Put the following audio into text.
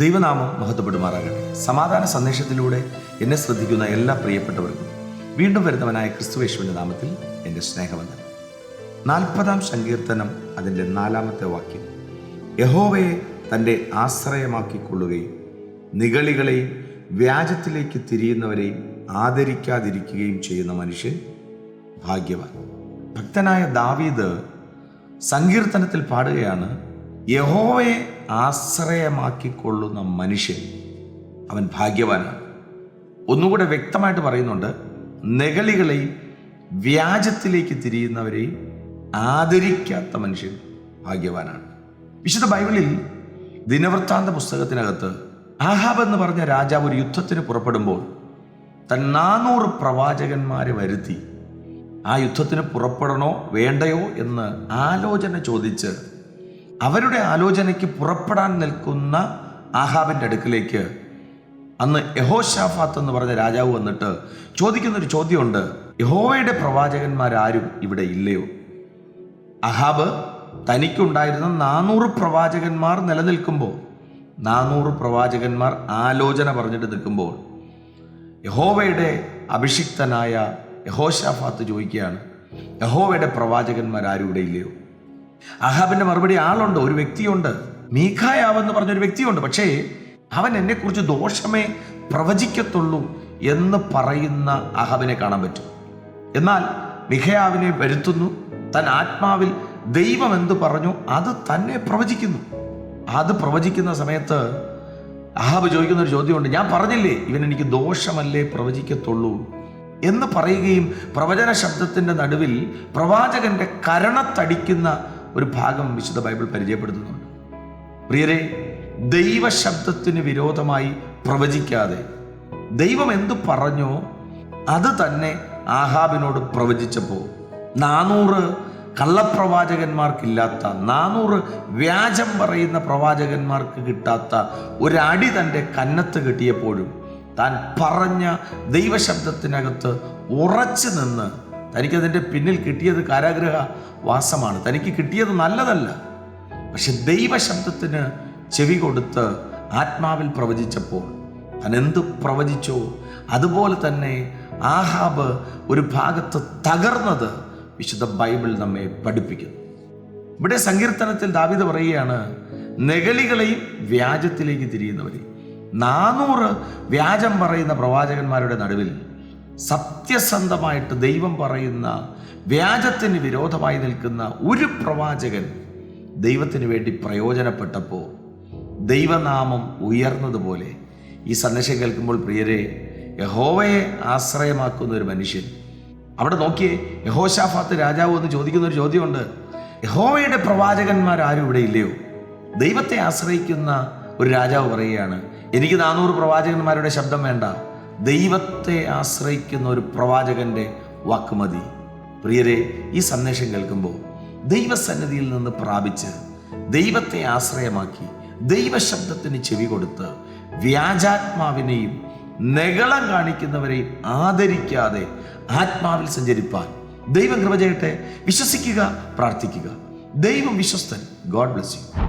ദൈവനാമം മഹത്വപ്പെടുമാറാകട്ടെ. സമാധാന സന്ദേശത്തിലൂടെ എന്നെ ശ്രദ്ധിക്കുന്ന എല്ലാ പ്രിയപ്പെട്ടവർക്കും വീണ്ടും വരുന്നവനായ ക്രിസ്തുവേശുവിന്റെ നാമത്തിൽ എന്റെ സ്നേഹവന്ദനം. നാൽപ്പതാം സങ്കീർത്തനം അതിന്റെ നാലാമത്തെ വാക്യം. യഹോവയെ തന്റെ ആശ്രയമാക്കിക്കൊള്ളുകയും നിഗളികളെയും വ്യാജത്തിലേക്ക് തിരിയുന്നവരെയും ആദരിക്കാതിരിക്കുകയും ചെയ്യുന്ന മനുഷ്യൻ ഭാഗ്യവാൻ. ഭക്തനായ ദാവീദ് സങ്കീർത്തനത്തിൽ പാടുകയാണ് യഹോവയെ ആശ്രയമാക്കിക്കൊള്ളുന്ന മനുഷ്യൻ അവൻ ഭാഗ്യവാനാണ്. ഒന്നുകൂടെ വ്യക്തമായിട്ട് പറയുന്നുണ്ട് നെകളികളെയും വ്യാജത്തിലേക്ക് തിരിയുന്നവരെയും ആദരിക്കാത്ത മനുഷ്യൻ ഭാഗ്യവാനാണ്. വിശുദ്ധ ബൈബിളിൽ ദിനവൃത്താന്ത പുസ്തകത്തിനകത്ത് ആഹാബ് എന്ന് പറഞ്ഞ രാജാവ് ഒരു യുദ്ധത്തിന് പുറപ്പെടുമ്പോൾ തൻ നാനൂറ് പ്രവാചകന്മാരെ വരുത്തി ആ യുദ്ധത്തിന് പുറപ്പെടണോ വേണ്ടയോ? എന്ന് ആലോചന ചോദിച്ച് അവരുടെ ആലോചനയ്ക്ക് പുറപ്പെടാൻ നിൽക്കുന്ന ആഹാബിന്റെ അടുക്കിലേക്ക് അന്ന് യഹോഷാഫാത്ത് എന്ന് പറഞ്ഞ രാജാവ് വന്നിട്ട് ചോദിക്കുന്നൊരു ചോദ്യമുണ്ട്. യഹോവയുടെ പ്രവാചകന്മാരാരും ഇവിടെ ഇല്ലയോ? അഹാബ് തനിക്കുണ്ടായിരുന്ന നാനൂറ് പ്രവാചകന്മാർ നിലനിൽക്കുമ്പോൾ നാനൂറ് പ്രവാചകന്മാർ ആലോചന പറഞ്ഞിട്ട് നിൽക്കുമ്പോൾ യഹോവയുടെ അഭിഷിക്തനായ യഹോഷാഫാത്ത് ചോദിക്കുകയാണ് യഹോവയുടെ പ്രവാചകന്മാർ ആരും ഇവിടെ ഇല്ലയോ? അഹാബിന്റെ മറുപടി ആളുണ്ട് ഒരു വ്യക്തിയുണ്ട്. മീഖായാവെന്ന് പറഞ്ഞൊരു വ്യക്തിയുണ്ട്. പക്ഷേ അവൻ എന്നെക്കുറിച്ച് ദോഷമേ പ്രവചിക്കത്തുള്ളൂ എന്ന് പറയുന്ന അഹാബിനെ കാണാൻ പറ്റും. എന്നാൽ മിഖയാവിനെ വരുത്തുന്നു. തൻ ആത്മാവിൽ ദൈവം എന്ത് പറഞ്ഞു അത് തന്നെ പ്രവചിക്കുന്നു. അത് പ്രവചിക്കുന്ന സമയത്ത് അഹാബ് ചോദിക്കുന്ന ഒരു ചോദ്യമുണ്ട്. ഞാൻ പറഞ്ഞില്ലേ ഇവൻ എനിക്ക് ദോഷമല്ലേ പ്രവചിക്കത്തുള്ളൂ എന്ന് പറയുകയും പ്രവചന ശബ്ദത്തിന്റെ നടുവിൽ പ്രവാചകന്റെ കരണത്തടിക്കുന്ന ഒരു ഭാഗം വിശുദ്ധ ബൈബിൾ പരിചയപ്പെടുത്തുന്നുണ്ട്. പ്രിയരെ ദൈവശബ്ദത്തിന് വിരോധമായി പ്രവചിക്കാതെ ദൈവം എന്തു പറഞ്ഞോ അത് തന്നെ ആഹാബിനോട് പ്രവചിച്ചപ്പോൾ നാനൂറ് കള്ളപ്രവാചകന്മാർക്കില്ലാത്ത നാനൂറ് വ്യാജം പറയുന്ന പ്രവാചകന്മാർക്ക് കിട്ടാത്ത ഒരടി തന്റെ കന്നത്ത് കിട്ടിയപ്പോഴും താൻ പറഞ്ഞ ദൈവശബ്ദത്തിനകത്ത് ഉറച്ചു നിന്ന് തനിക്കതിന്റെ പിന്നിൽ കിട്ടിയത് കാരാഗ്രഹ വാസമാണ്. തനിക്ക് കിട്ടിയത് നല്ലതല്ല. പക്ഷെ ദൈവശബ്ദത്തിന് ചെവി കൊടുത്ത് ആത്മാവിൽ പ്രവചിച്ചപ്പോൾ താൻ എന്ത് പ്രവചിച്ചോ? അതുപോലെ തന്നെ ആഹാബ് ഒരു ഭാഗത്ത് തകർന്നത് വിശുദ്ധ ബൈബിൾ നമ്മെ പഠിപ്പിക്കുന്നു. ഇവിടെ സങ്കീർത്തനത്തിൽ ദാവിദ് പറയുകയാണ് നെഗളികളെയും വ്യാജത്തിലേക്ക് തിരിയുന്നവരെയും നാനൂറ് വ്യാജം പറയുന്ന പ്രവാചകന്മാരുടെ നടുവിൽ സത്യസന്ധമായിട്ട് ദൈവം പറയുന്ന വ്യാജത്തിന് വിരോധമായി നിൽക്കുന്ന ഒരു പ്രവാചകൻ ദൈവത്തിന് വേണ്ടി പ്രയോജനപ്പെട്ടപ്പോൾ ദൈവനാമം ഉയർന്നതുപോലെ ഈ സന്ദേശം കേൾക്കുമ്പോൾ പ്രിയരെ യഹോവയെ ആശ്രയമാക്കുന്ന ഒരു മനുഷ്യൻ. അവിടെ നോക്കിയേ യഹോഷാഫാത്ത് രാജാവ് എന്ന് ചോദിക്കുന്ന ഒരു ചോദ്യമുണ്ട്. യഹോവയുടെ പ്രവാചകന്മാർ ആരും ഇവിടെ ഇല്ലയോ? ദൈവത്തെ ആശ്രയിക്കുന്ന ഒരു രാജാവ് പറയുകയാണ് എനിക്ക് നാനൂറ് പ്രവാചകന്മാരുടെ ശബ്ദം വേണ്ട. ദൈവത്തെ ആശ്രയിക്കുന്ന ഒരു പ്രവാചകന്റെ വാക്കുമതി പ്രിയരെ ഈ സന്ദേശം കേൾക്കുമ്പോൾ ദൈവസന്നിധിയിൽ നിന്ന് പ്രാപിച്ച് ദൈവത്തെ ആശ്രയമാക്കി ദൈവശബ്ദത്തിന് ചെവി കൊടുത്ത് വ്യാജാത്മാവിനെയും നെകളം കാണിക്കുന്നവരെയും ആദരിക്കാതെ ആത്മാവിൽ സഞ്ചരിപ്പാൻ ദൈവം കൃപ ചെയ്യട്ടെ. വിശ്വസിക്കുക പ്രാർത്ഥിക്കുക. ദൈവം വിശ്വസ്തൻ. God bless you.